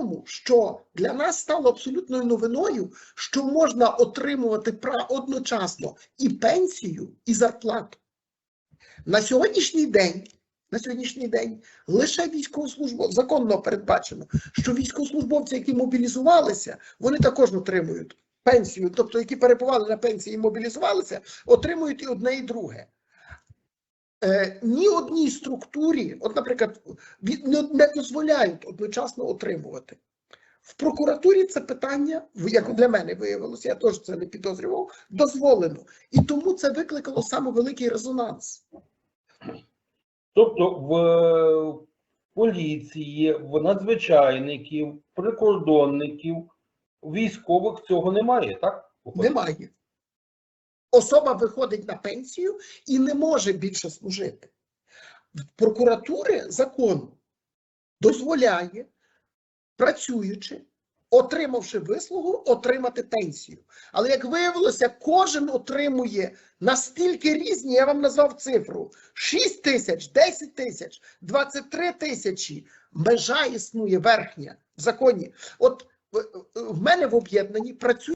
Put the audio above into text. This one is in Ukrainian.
тому, що для нас стало абсолютною новиною, що можна отримувати одночасно і пенсію, і зарплату. На сьогоднішній день, на сьогоднішній день лише військовослужбовці, законно передбачено, що військовослужбовці, які мобілізувалися, вони також отримують пенсію, тобто які перебували на пенсії і мобілізувалися, отримують і одне, і друге. Е, ні одній структурі, от, наприклад, не, дозволяють одночасно отримувати. В прокуратурі це питання, як для мене виявилося, я теж це не підозрював, дозволено. І тому це викликало саме великий резонанс. Тобто в поліції, в надзвичайників, прикордонників, військових цього немає, так? Немає. Особа виходить на пенсію і не може більше служити. Прокуратури закон дозволяє, працюючи, отримавши вислугу, отримати пенсію. Але як виявилося, кожен отримує настільки різні, я вам назвав цифру: 6 тисяч, 10 тисяч, 23 тисячі. Межа існує верхня в законі. От в мене в об'єднанні працює.